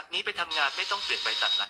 จากนี้ไปทำงานไม่ต้องเปลี่ยนใบตัดละ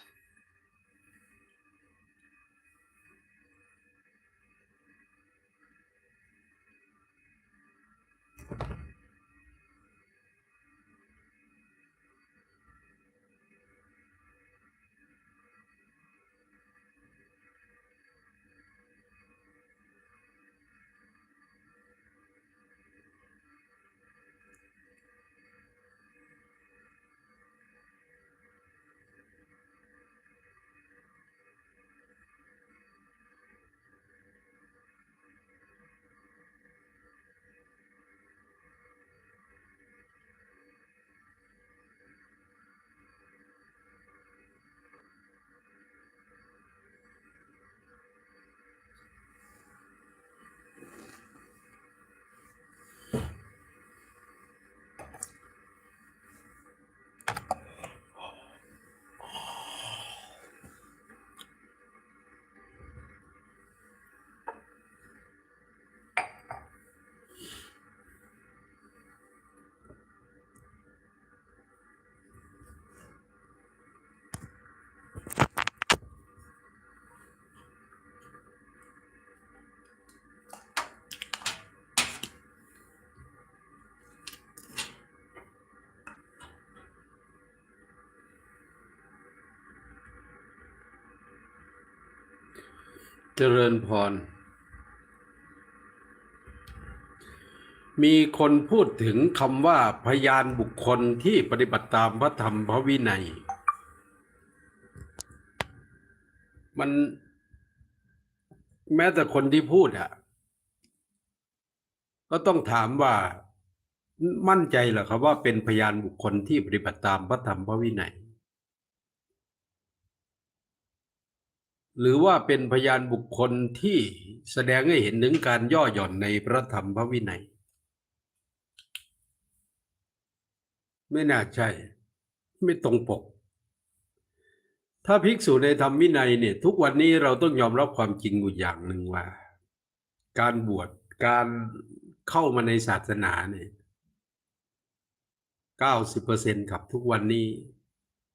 เจริญพร มีคนพูดถึงคำว่าพยานบุคคลที่ปฏิบัติตามพระธรรมพระวินัย มันแม้แต่คนที่พูดอะก็ต้องถามว่ามั่นใจเหรอครับว่าเป็นพยานบุคคลที่ปฏิบัติตามพระธรรมพระวินัย หรือว่าเป็นพยานบุคคลที่แสดงให้เห็นถึงการย่อหย่อนในพระธรรมพระวินัย ไม่น่าใช่ ไม่ตรงปก ถ้าภิกษุในธรรมวินัยเนี่ย ทุกวันนี้เราต้องยอมรับความจริงอยู่อย่างหนึ่งว่า การบวชการเข้ามาในศาสนาเนี่ยเก้าสิบเปอร์เซ็นต์กับทุกวันนี้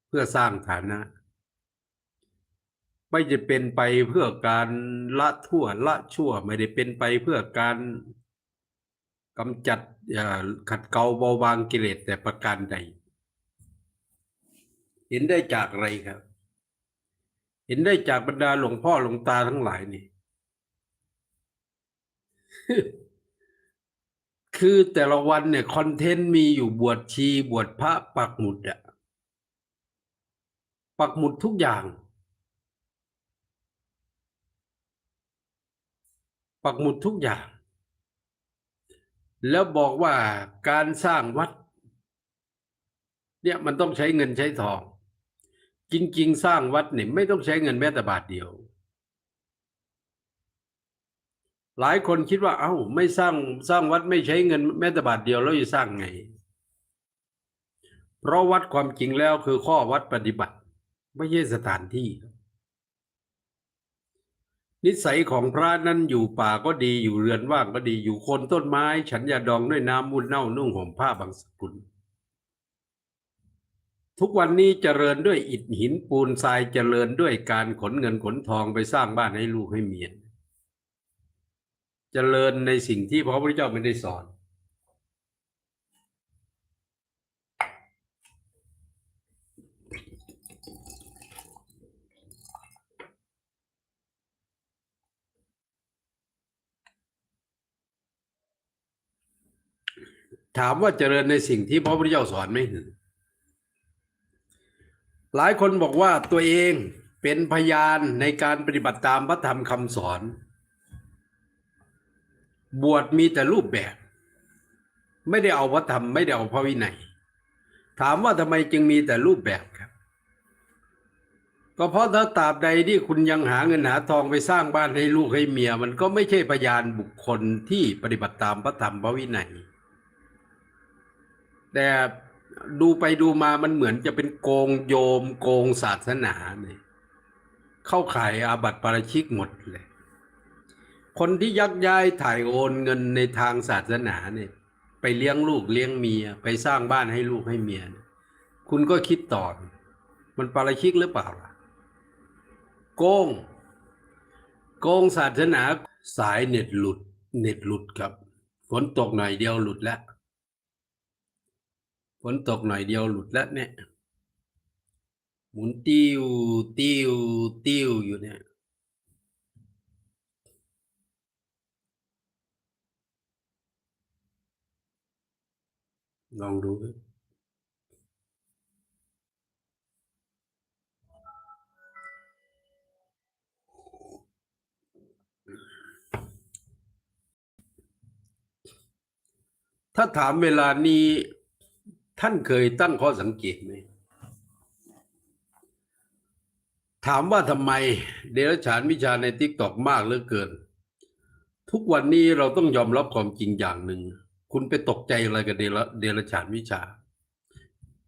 เพื่อสร้างฐานะ ไม่จะเป็นไปเพื่อการละทั่วละชั่ว ไม่ได้เป็นไปเพื่อการกำจัดขัดเกลาเบาบางกิเลสแต่ประการใด เห็นได้จากอะไรครับ เห็นได้จากบรรดาหลวงพ่อหลวงตาทั้งหลายนี่ คือแต่ละวันเนี่ยคอนเทนต์มีอยู่บวชชีบวชพระปักหมุดอะปักหมุดทุกอย่าง ปักหมุดทุกอย่าง แล้วบอกว่าการสร้างวัด เนี่ยมันต้องใช้เงินใช้ทอง จริง ๆ สร้างวัดเนี่ยไม่ต้องใช้เงินแม้แต่บาทเดียว หลายคนคิดว่า เอ้าไม่สร้างสร้างวัดไม่ใช้เงินแม้แต่บาทเดียวแล้วจะสร้างไง เพราะวัดความจริงแล้วคือข้อวัดปฏิบัติ ไม่ใช่สถานที่ นิสัยของพระนั้นอยู่ป่าก็ดีอยู่เรือนว่างก็ดีอยู่โคนต้นไม้ ฉันยาดองด้วยน้ำมูลเน่านุ่งห่มผ้าบางสกุล ทุกวันนี้เจริญด้วยอิฐหินปูนทรายเจริญด้วยการขนเงินขนทองไปสร้างบ้านให้ลูกให้เมียเจริญในสิ่งที่พระพุทธเจ้าไม่ได้สอน ถามว่าเจริญในสิ่งที่พระพุทธเจ้าสอนไหมหลายคนบอกว่าตัวเองเป็นพยานในการปฏิบัติตามพระธรรมคำสอน บวชมีแต่รูปแบบ ไม่ได้เอาพระธรรมไม่ได้เอาพระวินัย ถามว่าทำไมจึงมีแต่รูปแบบครับ ก็เพราะถ้าตราบใดที่คุณยังหาเงินหาทองไปสร้างบ้านให้ลูกให้เมีย มันก็ไม่ใช่พยานบุคคลที่ปฏิบัติตามพระธรรมพระวินัย แต่ดูไปดูมามันเหมือนจะเป็นโกงโยมโกงศาสนาเนี่ยเข้าข่ายอาบัติปาราชิกหมดเลย คนที่ยักย้ายถ่ายโอนเงินในทางศาสนาเนี่ย ไปเลี้ยงลูกเลี้ยงเมีย ไปสร้างบ้านให้ลูกให้เมีย คุณก็คิดต่อ มันปาราชิกหรือเปล่าล่ะโกง โกงศาสนาสายเน็ตหลุด เน็ตหลุดครับฝนตกหน่อยเดียวหลุดแล้ว นตกหน่อยเดียวหลุดแล้วเนี่ย หมุนติ้วติ้วติ้วอยู่เนี่ย ลองดูถ้าถามเวลานี้ ท่านเคยตั้งข้อสังเกตไหมถามว่าทำไมเดรัจฉานวิชาในทิกตอกมากเหลือเกิน ทุกวันนี้เราต้องยอมรับความจริงอย่างหนึ่ง คุณไปตกใจอะไรกับเดรัเดรัจฉานวิชา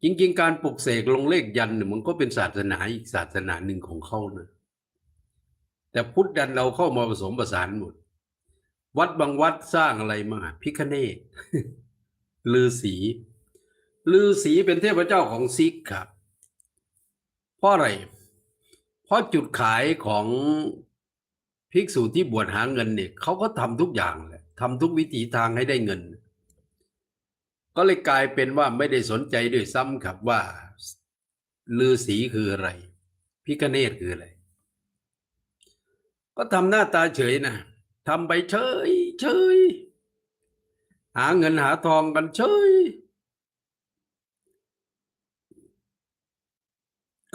จริง ๆ การปลุกเสกลงเลขยันเนี่ยมันก็เป็นศาสนาอีกศาสนาหนึ่งของเขานะแต่พุทธดันเราเข้ามาผสมผสานหมด วัดบางวัดสร้างอะไรมาพิคเนตลือสี ลือสีเป็นเทพเจ้าของซิกครับ เพราะอะไร เพราะจุดขายของภิกษุที่บวชหาเงินเนี่ยเขาก็ทำทุกอย่างแหละทำทุกวิถีทางให้ได้เงิน ก็เลยกลายเป็นว่าไม่ได้สนใจด้วยซ้ำครับว่าลือสีคืออะไรพิกเนตคืออะไร ก็ทำหน้าตาเฉยนะทำไปเฉยเฉยหาเงินหาทองกันเฉย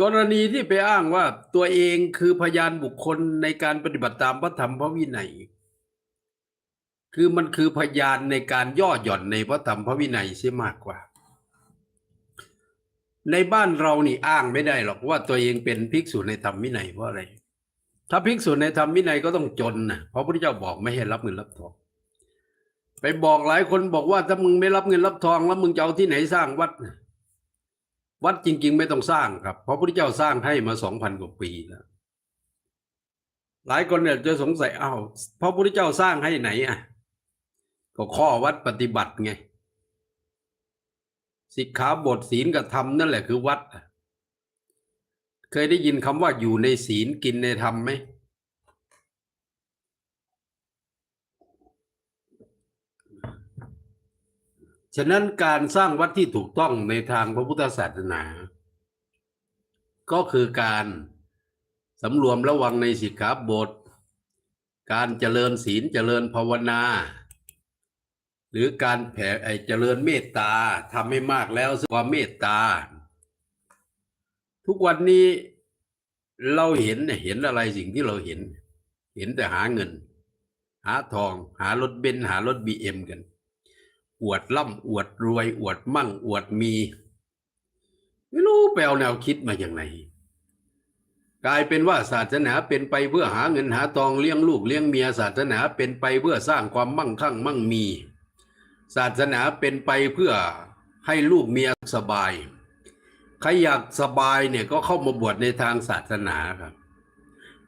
กรณีที่ไปอ้างว่าตัวเองคือพยานบุคคลในการปฏิบัติตามพระธรรมพระวินัย คือมันคือพยานในการย่อหย่อนในพระธรรมพระวินัยเสียมากกว่า ในบ้านเรานี่อ้างไม่ได้หรอกว่าตัวเองเป็นภิกษุในธรรมวินัยเพราะอะไร ถ้าภิกษุในธรรมวินัยก็ต้องจนนะเพราะพระพุทธเจ้าบอกไม่ให้รับเงินรับทองไปบอกหลายคนบอกว่าถ้ามึงไม่รับเงินรับทองแล้วมึงจะเอาที่ไหนสร้างวัดนะ วัดจริง ๆ ไม่ต้องสร้างครับ เพราะพระพุทธเจ้าสร้างให้มาสองพันกว่าปีแล้วหลายคนเนี่ยจะสงสัยอ้าวพระพุทธเจ้าสร้างให้ไหนอะ ก็ข้อวัดปฏิบัติไงสิกขาบทศีลกับธรรมนั่นแหละคือวัด เคยได้ยินคำว่าอยู่ในศีลกินในธรรมไหม ฉะนั้นการสร้างวัดที่ถูกต้องในทางพระพุทธศาสนา ก็คือการสำรวมระวังในสิกขาบท การเจริญศีลเจริญภาวนา หรือการแผ่ไอเจริญเมตตาทำให้มากแล้วความเมตตา ทุกวันนี้เราเห็นเนี่ยเห็นอะไรสิ่งที่เราเห็น เห็นแต่หาเงิน หาทองหารถเบนซ์หารถบีเอ็มกัน อวดร่ำอวดรวย อวดมั่งอวดมี ไม่รู้ไปเอาแนวคิดมาอย่างไรกลายเป็นว่าศาสนาเป็นไปเพื่อหาเงินหาทองเลี้ยงลูกเลี้ยงเมียศาสนาเป็นไปเพื่อสร้างความมั่งคั่งมั่งมี ศาสนาเป็นไปเพื่อให้ลูกเมียสบายใครอยากสบายเนี่ยก็เข้ามาบวชในทางศาสนาครับ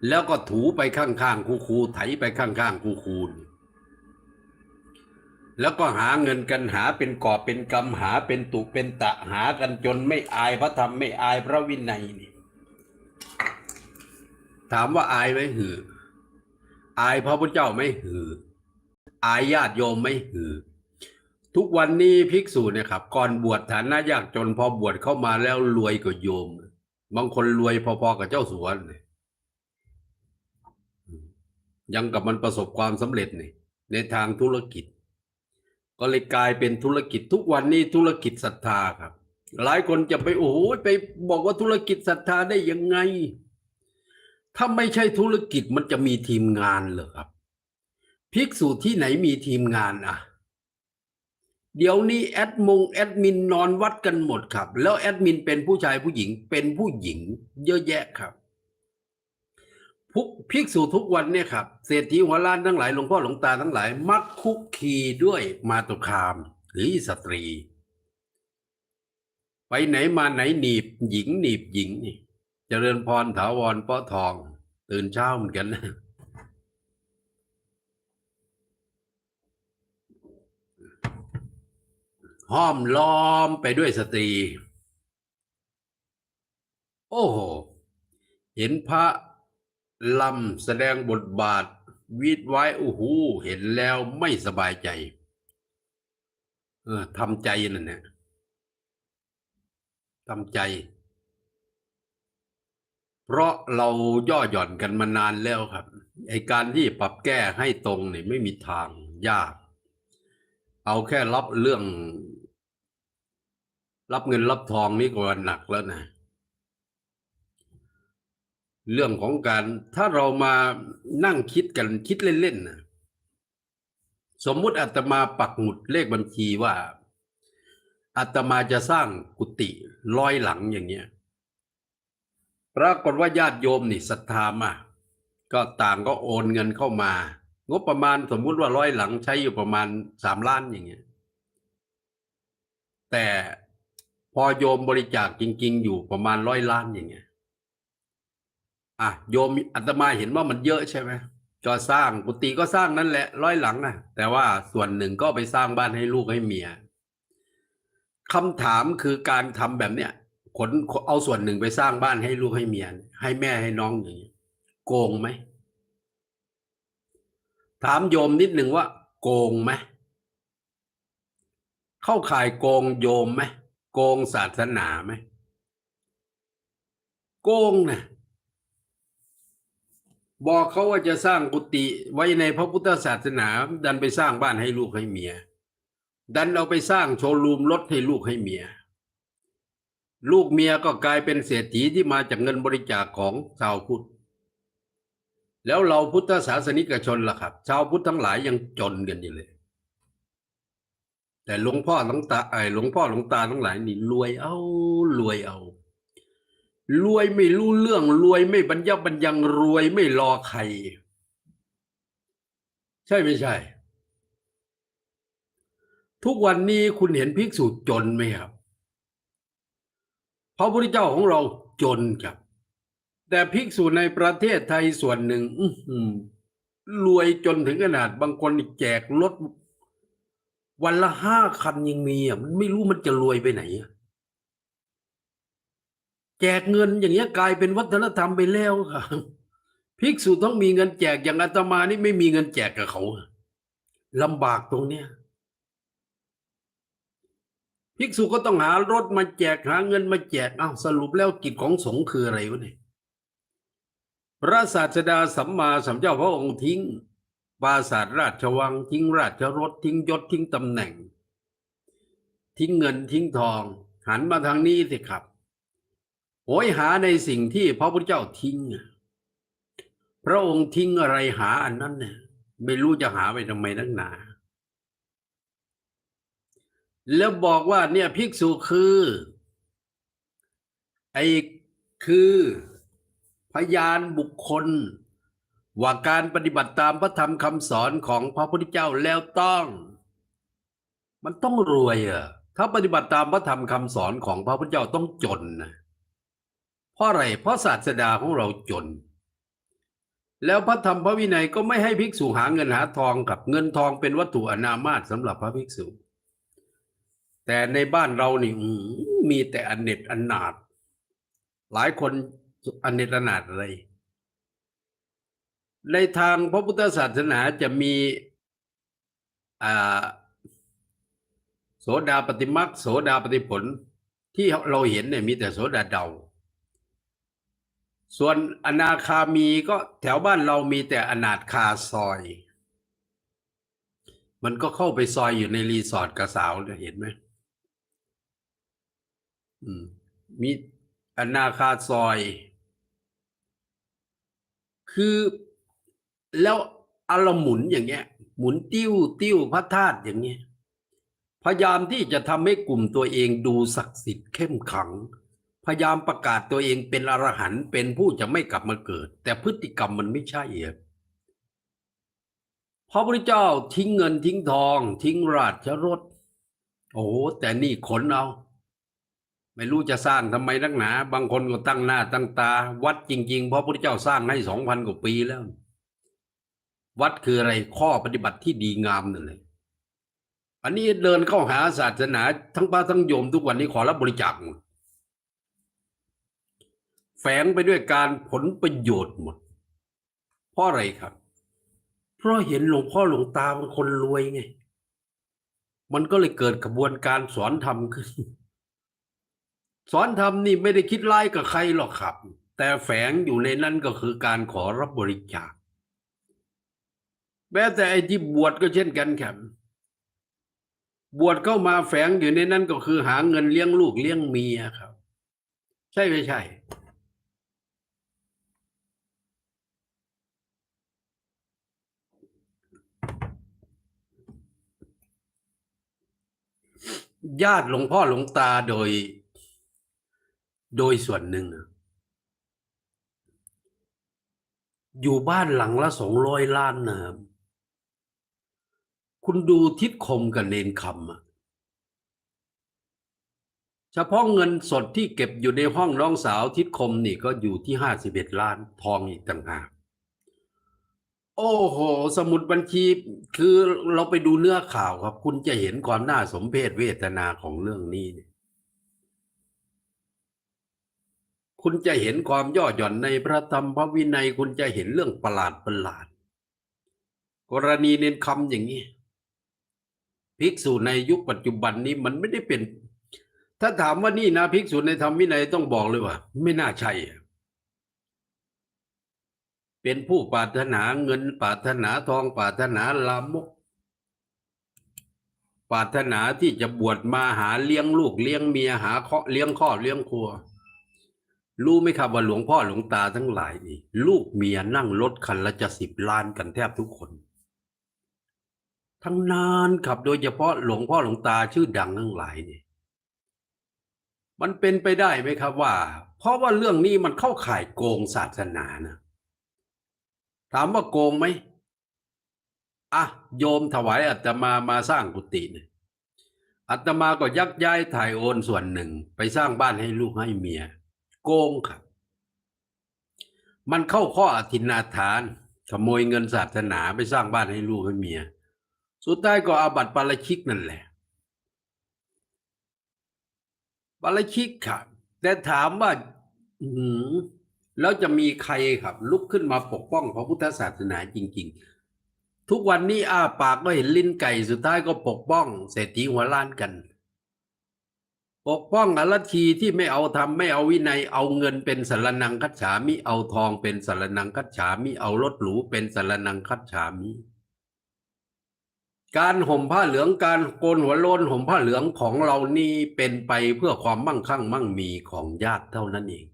แล้วก็ถูไปข้างๆคูๆไถไปข้างๆคูๆ แล้วก็หาเงินกันหาเป็นก่อเป็นกำหาเป็นตุเป็นตะหากันจนไม่อายพระธรรมไม่อายพระวินัยนี่ ถามว่าอายไหมหือ อายพระพุทธเจ้าไหมหือ อายญาติโยมไหมหือ ทุกวันนี้ภิกษุเนี่ยครับ ก่อนบวชฐานะยากจนพอบวชเข้ามาแล้วรวยกว่าโยม บางคนรวยพอๆกับเจ้าสัวเลยยังกับมันประสบความสำเร็จนี่ในทางธุรกิจ ก็เลยกลายเป็นธุรกิจทุกวันนี้ธุรกิจศรัทธาครับ หลายคนจะไปโอ้โหไปบอกว่าธุรกิจศรัทธาได้ยังไง ถ้าไม่ใช่ธุรกิจมันจะมีทีมงานเหรอครับภิกษุที่ไหนมีทีมงานอะ เดี๋ยวนี้แอดมงแอดมินนอนวัดกันหมดครับ แล้วแอดมินเป็นผู้ชายผู้หญิงเป็นผู้หญิงเยอะแยะครับ พุกภิกษุทุกวันเนี่ยครับเศรษฐีหัวล้านทั้งหลายหลวงพ่อหลวงตาทั้งหลาย มักคุกคีด้วยมาตุคาม หรือสตรี ไปไหนมาไหนหนีบหญิงหนีบหญิงนี่เจริญพรถาวรป้อทอง ตื่นเช้าเหมือนกันนะห้อมล้อมไปด้วยสตรี โอ้โห เห็นพระ ลำแสดงบทบาทวีดไว้โอ้โหเห็นแล้วไม่สบายใจ เออทำใจนั่นแหละทำใจ เพราะเราย่อหย่อนกันมานานแล้วครับ ไอการที่ปรับแก้ให้ตรงเนี่ยไม่มีทางยาก เอาแค่รับเรื่อง รับเงินรับทองนี่ก็ว่าหนักแล้วนะ เรื่องของการถ้าเรามานั่งคิดกันคิดเล่นๆนะสมมุติอาตมาปักหมุดเลขบัญชีว่าอาตมาจะสร้างกุฏิร้อยหลังอย่างเงี้ยปรากฏว่าญาติโยมนี่ศรัทธามากก็ต่างก็โอนเงินเข้ามา งบประมาณสมมุติว่าร้อยหลังใช้อยู่ประมาณสามล้านอย่างเงี้ยแต่พอโยมบริจาคจริง ๆ อยู่ประมาณร้อยล้านอย่างเงี้ย อะโยมอาตมาเห็นว่ามันเยอะใช่ไหมก็สร้างกุฏิก็สร้างนั่นแหละร้อยหลังนะแต่ว่าส่วนหนึ่งก็ไปสร้างบ้านให้ลูกให้เมียคำถามคือการทำแบบเนี้ยขนเอาส่วนหนึ่งไปสร้างบ้านให้ลูกให้เมียให้แม่ให้น้องอย่างนี้โกงไหมถามโยมนิดหนึ่งว่า โกงไหมเข้าข่ายโกงโยมไหมโกงศาสนาไหมโกงนะ บอกเขาว่าจะสร้างกุฏิไว้ในพระพุทธศาสนา ดันไปสร้างบ้านให้ลูกให้เมีย ดันเอาไปสร้างโชว์รูมรถให้ลูกให้เมีย ลูกเมียก็กลายเป็นเศรษฐีที่มาจากเงินบริจาคของชาวพุทธ แล้วเราพุทธศาสนิกชนล่ะครับ ชาวพุทธทั้งหลายยังจนกันอยู่เลย แต่หลวงพ่อหลวงตาไอหลวงพ่อหลวงตาทั้งหลายนี่รวยเอารวยเอา รวยไม่รู้เรื่องรวยไม่บรรยับบรรยังรวยไม่รอใคร ใช่ไม่ใช่ ทุกวันนี้คุณเห็นภิกษุจนไหมครับพระพุทธเจ้าของเราจนครับ แต่ภิกษุในประเทศไทยส่วนหนึ่งรวยจนถึงขนาดบางคนแจกรถวันละห้าคันยังมีอะมันไม่รู้มันจะรวยไปไหนอะ แจกเงินอย่างเงี้ยกลายเป็นวัฒนธรรมไปแล้วครับภิกษุต้องมีเงินแจกอย่างอาตมานี่ไม่มีเงินแจกกับเขาลำบากตรงเนี้ยภิกษุก็ต้องหารถมาแจกหาเงินมาแจกอ้าวสรุปแล้วกิจของสงฆ์คืออะไรวะเนี่ยพระศาสดาสัมมาสัมพุทธเจ้าพระองค์ทิ้งปราสาทราชวังทิ้งราชรถทิ้งยศทิ้งตำแหน่ง ทิ้งเงินทิ้งทอง หันมาทางนี้สิครับ โหยหาในสิ่งที่พระพุทธเจ้าทิ้ง พระองค์ทิ้งอะไรหาอันนั้นเนี่ยไม่รู้จะหาไปทำไมนักหนา แล้วบอกว่าเนี่ยภิกษุคือไอ้คือพยานบุคคล ว่าการปฏิบัติตามพระธรรมคำสอนของพระพุทธเจ้าแล้วต้อง มันต้องรวยอะถ้าปฏิบัติตามพระธรรมคำสอนของพระพุทธเจ้าต้องจนนะ เพราะอะไร เพราะศาสดาของเราจน แล้วพระธรรมพระวินัยก็ไม่ให้ภิกษุหาเงินหาทองกับเงินทองเป็นวัตถุอนามาตสำหรับพระภิกษุ แต่ในบ้านเรานี่มีแต่อนเนตอนนาดหลายคนอนเนตอนาดอะไร ในทางพระพุทธศาสนาจะมีโสดาปฏิมักโสดาปฏิผลที่เราเห็นเนี่ยมีแต่โสดาเดา ส่วนอนาคามีก็แถวบ้านเรามีแต่อนาถคาซอย มันก็เข้าไปซอยอยู่ในรีสอร์ทกระสาวเนี่ยเห็นไหมอืมมีอนาคาซอย คือแล้วอารมณ์หมุนอย่างเงี้ย หมุนติ้วติ้วพระธาตุอย่างเงี้ย พยายามที่จะทำให้กลุ่มตัวเองดูศักดิ์สิทธิ์เข้มขัง พยายามประกาศตัวเองเป็นอรหันต์เป็นผู้จะไม่กลับมาเกิด แต่พฤติกรรมมันไม่ใช่เอะพระพุทธเจ้าทิ้งเงินทิ้งทอง ทิ้งราชรถ โอ้โหแต่นี่ขนเอา ไม่รู้จะสร้างทำไมนักหนา บางคนก็ตั้งหน้าตั้งตา วัดจริงๆเพราะพระพุทธเจ้าสร้างให้สองพันกว่าปีแล้ว วัดคืออะไรข้อปฏิบัติที่ดีงามนั่นเลยอันนี้เดินเข้าหาศาสนาทั้งพระทั้งโยมทุกวันนี้ขอรับบริจาคหมด แฝงไปด้วยการผลประโยชน์หมด เพราะอะไรครับ เพราะเห็นหลวงพ่อหลวงตาเป็นคนรวยไง มันก็เลยเกิดกระบวนการสอนธรรมขึ้น สอนธรรมนี่ไม่ได้คิดร้ายกับใครหรอกครับ แต่แฝงอยู่ในนั้นก็คือการขอรับบริจาคแม้แต่ไอ้ที่บวชก็เช่นกันครับบวชเข้ามาแฝงอยู่ในนั้นก็คือหาเงินเลี้ยงลูกเลี้ยงเมียครับ ใช่ไม่ใช่ ญาติหลวงพ่อหลวงตาโดย โดยส่วนหนึ่งอะอยู่บ้านหลังละสองร้อยล้านนะครับคุณดูทิศคมกับเนนคำอะเฉพาะเงินสดที่เก็บอยู่ในห้องน้องสาวทิศคมนี่ก็อยู่ที่ห้าสิบเอ็ดล้านทองอีกต่างหาก โอ้โห สมุดบัญชีคือเราไปดูเนื้อข่าวครับ คุณจะเห็นความน่าสมเพชเวทนาของเรื่องนี้เนี่ยคุณจะเห็นความย่อหย่อนในพระธรรมพระวินัย คุณจะเห็นเรื่องประหลาดประหลาด กรณีเน้นคำอย่างนี้ภิกษุในยุคปัจจุบันนี้มันไม่ได้เป็น ถ้าถามว่านี่นะภิกษุในธรรมวินัยต้องบอกเลยว่า ไม่น่าใช่ เป็นผู้ปรารถนาเงินปรารถนาทองปรารถนาลามกปรารถนาที่จะบวชมาหาเลี้ยงลูกเลี้ยงเมียหาเคาะเลี้ยงครอบเลี้ยงครัว รู้ไหมครับว่าหลวงพ่อหลวงตาทั้งหลายนี่ลูกเมียนั่งรถคันละจะสิบล้านกันแทบทุกคน ทั้งนานครับโดยเฉพาะหลวงพ่อหลวงตาชื่อดังทั้งหลายนี่มันเป็นไปได้ไหมครับว่า เพราะว่าเรื่องนี้มันเข้าข่ายโกงศาสนานะ ถามว่าโกงไหมอะโยมถวายอาตมามาสร้างกุฏิเนี่ยอาตมาก็ยักย้ายถ่ายโอนส่วนหนึ่ง ไปสร้างบ้านให้ลูกให้เมีย โกงครับ มันเข้าข้ออธินาทาน ขโมยเงินศาสนาไปสร้างบ้านให้ลูกให้เมีย สุดท้ายก็อาบัติปาราชิกนั่นแหละปาราชิกครับแต่ถามว่า อืม แล้วจะมีใครครับ ลุกขึ้นมาปกป้องพระพุทธศาสนาจริง ๆ ทุกวันนี้อ้าปากก็เห็นลิ้นไก่สุดท้ายก็ปกป้องเศรษฐีหัวล้านกัน ปกป้องอรัชีที่ไม่เอาธรรมไม่เอาวินัยเอาเงินเป็นสารนังคัจฉามิเอาทองเป็นสารนังคัจฉามิเอารถหรูเป็นสารนังคัจฉามิการห่มผ้าเหลืองการโกนหัวโลนห่มผ้าเหลืองของเรานี่เป็นไปเพื่อความมั่งคั่งมั่งมีของญาติเท่านั้นเอง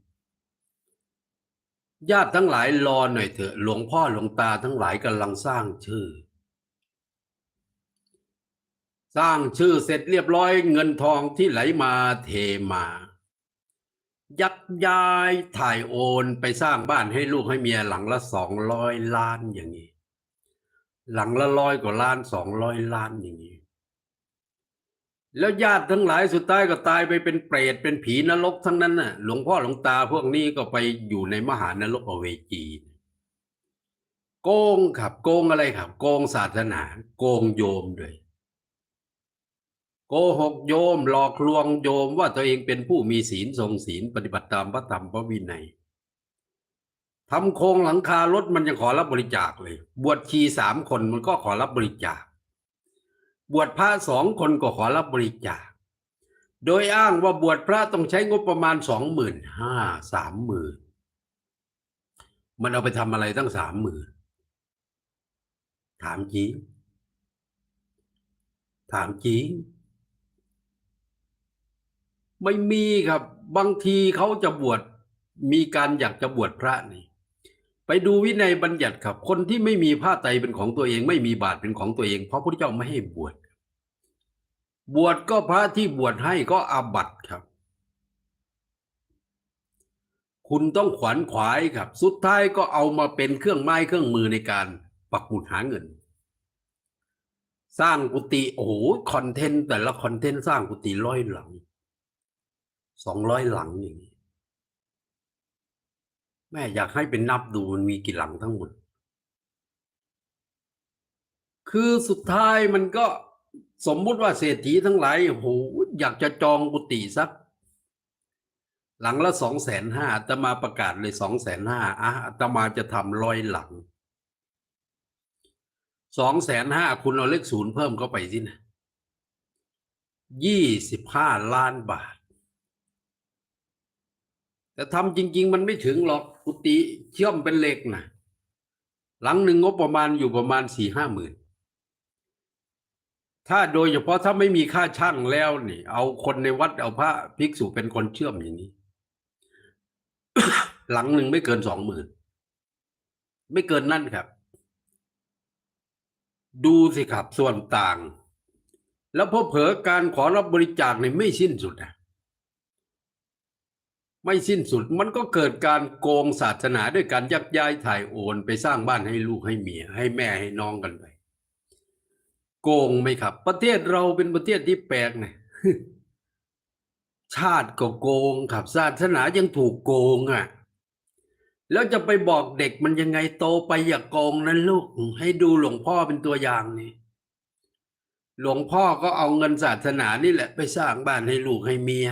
ญาติทั้งหลายรอหน่อยเถอะ หลวงพ่อหลวงตาทั้งหลายกำลังสร้างชื่อ สร้างชื่อเสร็จเรียบร้อยเงินทองที่ไหลมาเทมา ยักย้ายถ่ายโอนไปสร้างบ้านให้ลูกให้เมียหลังละสองร้อยล้านอย่างนี้ หลังละร้อยกว่าล้านสองร้อยล้านอย่างนี้ แล้วญาติทั้งหลายสุดท้ายก็ตายไปเป็นเปรตเป็นผีนรกทั้งนั้นน่ะ หลวงพ่อหลวงตาพวกนี้ก็ไปอยู่ในมหานรกอเวจี โกงครับ โกงอะไรครับ โกงศาสนา โกงโยมด้วยโกหกโยมหลอกลวงโยมว่าตัวเองเป็นผู้มีศีลทรงศีลปฏิบัติตามพระธรรมพระวินัยทำโครงหลังคารถมันยังขอรับบริจาคเลย บวชชีสามคนมันก็ขอรับบริจาค บวชพระสองคนก็ขอรับบริจาค โดยอ้างว่าบวชพระต้องใช้งบประมาณสองหมื่นห้าสามหมื่นมันเอาไปทำอะไรตั้งสามหมื่นถามจริงถามจริงไม่มีครับ บางทีเขาจะบวชมีการอยากจะบวชพระนี่ ไปดูวินัยบัญญัติครับ คนที่ไม่มีผ้าไตรเป็นของตัวเอง ไม่มีบาตรเป็นของตัวเอง เพราะพระพุทธเจ้าไม่ให้บวชบวชก็พระที่บวชให้ก็อาบัติครับ คุณต้องขวนขวายครับ สุดท้ายก็เอามาเป็นเครื่องไม้เครื่องมือในการปักหมุดหาเงิน สร้างกุฏิโอ้โหคอนเทนต์แต่ละคอนเทนต์สร้างกุฏิร้อยหลังสองร้อยหลังอย่างนี้ แม่อยากให้เป็นนับดูมันมีกี่หลังทั้งหมด คือสุดท้ายมันก็สมมุติว่าเศรษฐีทั้งหลายโหอยากจะจองกุฏิสัก หลังละสองแสนห้าอาตมาประกาศเลยสองแสนห้าอะอาตมาจะทำร้อยหลังสองแสนห้าคุณเอาเลขศูนย์เพิ่มเข้าไปสินะยี่สิบห้าล้านบาท แต่ทำจริง ๆ มันไม่ถึงหรอกกุฏิเชื่อมเป็นเหล็กนะหลังหนึ่งงบประมาณอยู่ประมาณสี่ห้าหมื่นถ้าโดยเฉพาะถ้าไม่มีค่าช่างแล้วนี่ เอาคนในวัดเอาพระภิกษุเป็นคนเชื่อมอย่างนี้ หลังหนึ่งไม่เกินสองหมื่นไม่เกินนั่นครับ ดูสิครับส่วนต่าง แล้วพอเผลอการขอรับบริจาคเนี่ยไม่สิ้นสุดนะ ไม่สิ้นสุดมันก็เกิดการโกงศาสนาด้วยการยักย้ายถ่ายโอนไปสร้างบ้านให้ลูกให้เมีย ให้แม่ให้น้องกันไป โกงไหมครับ ประเทศเราเป็นประเทศที่แปลกนะชาติก็โกงครับศาสนายังถูกโกงอะ แล้วจะไปบอกเด็กมันยังไงโตไปอย่าโกงนั้นลูก ให้ดูหลวงพ่อเป็นตัวอย่างนี่หลวงพ่อก็เอาเงินศาสนานี่แหละ ไปสร้างบ้านให้ลูกให้เมีย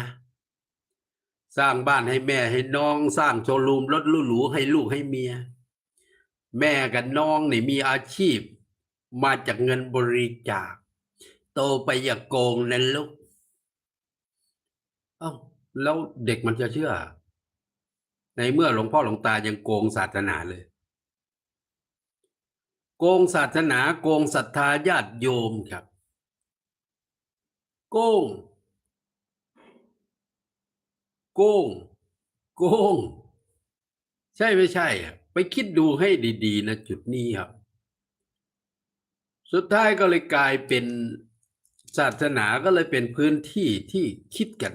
สร้างบ้านให้แม่ให้น้อง สร้างโชว์รูมรถหรูๆให้ลูกให้เมีย แม่กับน้องนี่มีอาชีพ มาจากเงินบริจาค โตไปอย่าโกงนะลูกเอ้าแล้วเด็กมันจะเชื่อ ในเมื่อหลวงพ่อหลวงตายังโกงศาสนาเลย โกงศาสนาโกงศรัทธาญาติโยมครับ โกง โกงโกง ใช่ไม่ใช่อะไปคิดดูให้ดีๆนะจุดนี้ครับ สุดท้ายก็เลยกลายเป็นศาสนาก็เลยเป็นพื้นที่ที่คิดกัน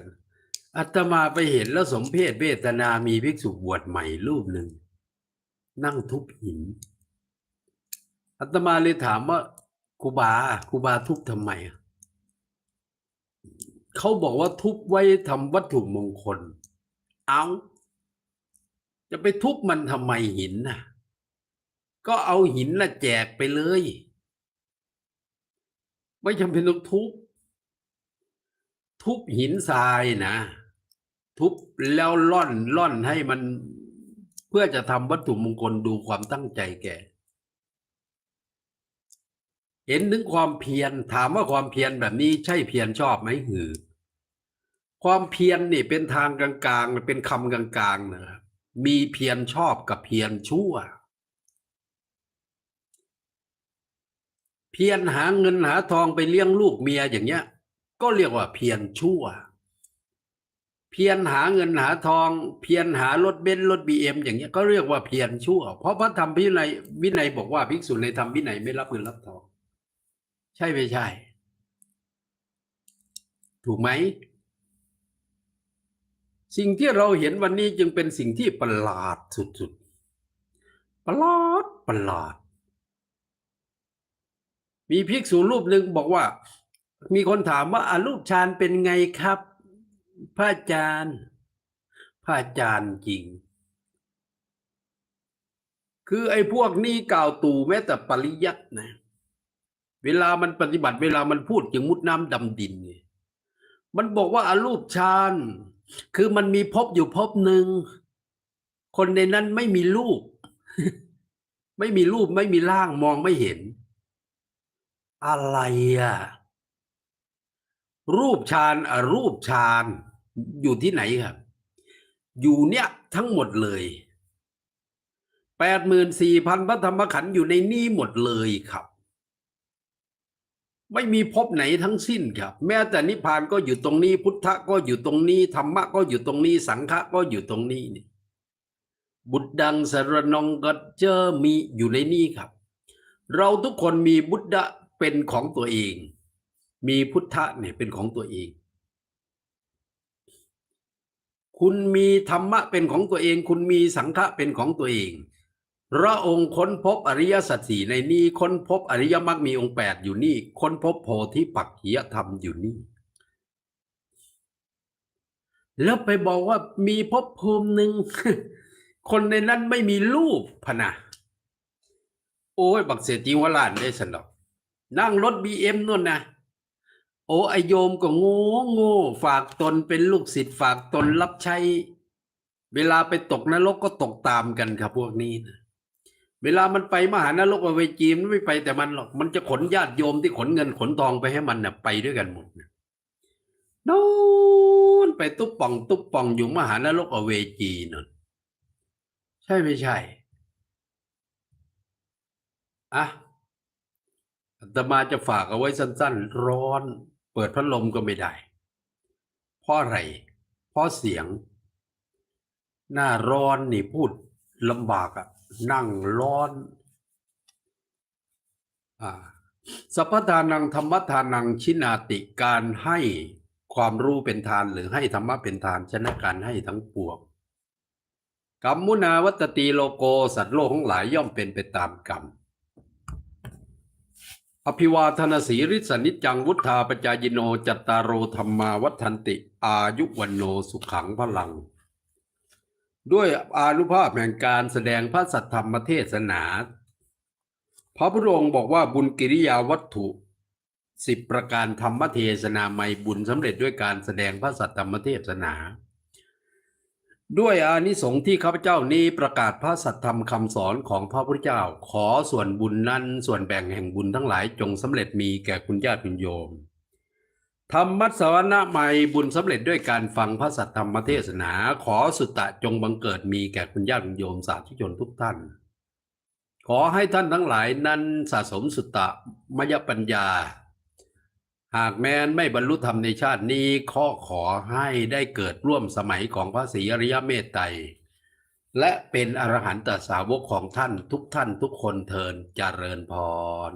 อาตมาไปเห็นแล้วสมเพศเวทนามีภิกษุบวชใหม่รูปหนึ่ง นั่งทุบหินอาตมาเลยถามว่าครูบาครูบาทุบทำไมอะ เขาบอกว่าทุบไว้ทำวัตถุมงคล เอาจะไปทุบมันทำไมหินน่ะ ก็เอาหินน่ะแจกไปเลย ไม่จำเป็นต้องทุบ ทุบหินทรายนะ ทุบแล้วล่อนล่อนให้มันเพื่อจะทำวัตถุมงคลดูความตั้งใจแกเห็นถึงความเพียรถามว่าความเพียรแบบนี้ใช่เพียรชอบไหมหือ ความเพียรนี่เป็นทางกลางๆเป็นคำกลางๆนะครับมีเพียรชอบกับเพียรชั่ว เพียรหาเงินหาทองไปเลี้ยงลูกเมียอย่างเงี้ย ก็เรียกว่าเพียรชั่ว เพียรหาเงินหาทอง เพียรหารถเบนซ์รถบีเอ็มอย่างเงี้ยก็เรียกว่าเพียรชั่ว เพราะพระธรรมวินัยวินัยบอกว่าภิกษุในธรรมวินัยไม่รับเงินรับทอง ใช่ไม่ใช่ ถูกไหม สิ่งที่เราเห็นวันนี้จึงเป็นสิ่งที่ประหลาดสุดๆ ประหลาดประหลาด มีภิกษุรูปหนึ่งบอกว่า มีคนถามว่าอารูปฌานเป็นไงครับ พระอาจารย์พระอาจารย์จริง คือไอ้พวกนี้กล่าวตู่แม้แต่ปริยัตินะ เวลามันปฏิบัติเวลามันพูดจึงมุดน้ำดำดินนี่มันบอกว่าอารูปฌาน คือมันมีภพอยู่ภพหนึ่ง คนในนั้นไม่มีรูป ไม่มีรูปไม่มีร่างมองไม่เห็น อะไรอะรูปฌานอรูปฌานอยู่ที่ไหนครับ อยู่เนี่ยทั้งหมดเลยแปดหมื่นสี่พันพระธรรมขันธ์อยู่ในนี้หมดเลยครับ ไม่มีภพไหนทั้งสิ้นครับ แม้แต่นิพพานก็อยู่ตรงนี้พุทธะก็อยู่ตรงนี้ธรรมะก็อยู่ตรงนี้สังฆะก็อยู่ตรงนี้นี่บุตรดังสรนองก็เจอมีอยู่ในนี้ครับ เราทุกคนมีบุตรเป็นของตัวเอง มีพุทธะเนี่ยเป็นของตัวเอง คุณมีธรรมะเป็นของตัวเอง คุณมีสังฆะเป็นของตัวเอง พระองค์ค้นพบอริยสัจสี่ในนี้ค้นพบอริยมรรคมีองค์แปดอยู่นี่ ค้นพบโพธิปักขียธรรมอยู่นี่ แล้วไปบอกว่ามีภพภูมิหนึ่งคนในนั้นไม่มีรูปพนะโอ้ย บักเศรษฐีวลานได้สนอกนั่งรถบีเอ็มนู่นนะโอ้ไอโยมก็โง่โง่ฝากตนเป็นลูกศิษย์ฝากตนรับใช้ เวลาไปตกนรกก็ตกตามกันครับพวกนี้นะ เวลามันไปมหานรกอเวจีมันไม่ไปแต่มันหรอก มันจะขนญาติโยมที่ขนเงินขนทองไปให้มันน่ะไปด้วยกันหมดนะโน่นไปตุ๊บป่อง ตุ๊บป่องอยู่มหานรกอเวจีนั่นใช่ไม่ใช่อะอาตมาจะฝากเอาไว้สั้น ๆ ร้อน เปิดพัดลมก็ไม่ได้ เพราะอะไร เพราะเสียง หน้าร้อนนี่พูดลำบากอะ นั่งร้อนอาสัพพทานังธรรมทานังชินาติการให้ความรู้เป็นทานหรือให้ธรรมะเป็นทานชนะการให้ทั้งปวงกรรมมุนาวัตตีโลโกสัตว์โลกทั้งหลายย่อมเป็นไปตามกรรมอภิวาทนาสีริสนิจจังวุธาปจายโนจัตตารโรธรรมาวัฒนติ อายุวันโนสุขังพลัง ด้วยอานุภาพแห่งการแสดงพระสัทธรรมเทศนา พระพุทธองค์บอกว่าบุญกิริยาวัตถุสิบประการธรรมเทศนาไม่บุญสำเร็จด้วยการแสดงพระสัทธรรมเทศนา ด้วยอานิสงส์ที่ข้าพเจ้านี้ประกาศพระสัทธรรมคำสอนของพระพุทธเจ้าขอส่วนบุญนั้นส่วนแบ่งแห่งบุญทั้งหลายจงสำเร็จมีแก่คุณญาติคุณโยม ธรรมัสวนาใหม่บุญสำเร็จด้วยการฟังพระสัทธรรมเทศนา ขอสุตตะจงบังเกิดมีแก่คุณญาติโยมสาธุชนทุกท่าน ขอให้ท่านทั้งหลายนั้นสะสมสุตตะมยปัญญา หากแม้นไม่บรรลุธรรมในชาตินี้ข้อขอให้ได้เกิดร่วมสมัยของพระศรีอริยเมตไตรและเป็นอรหันตสาวกของท่านทุกท่านทุกคนเทินเจริญพร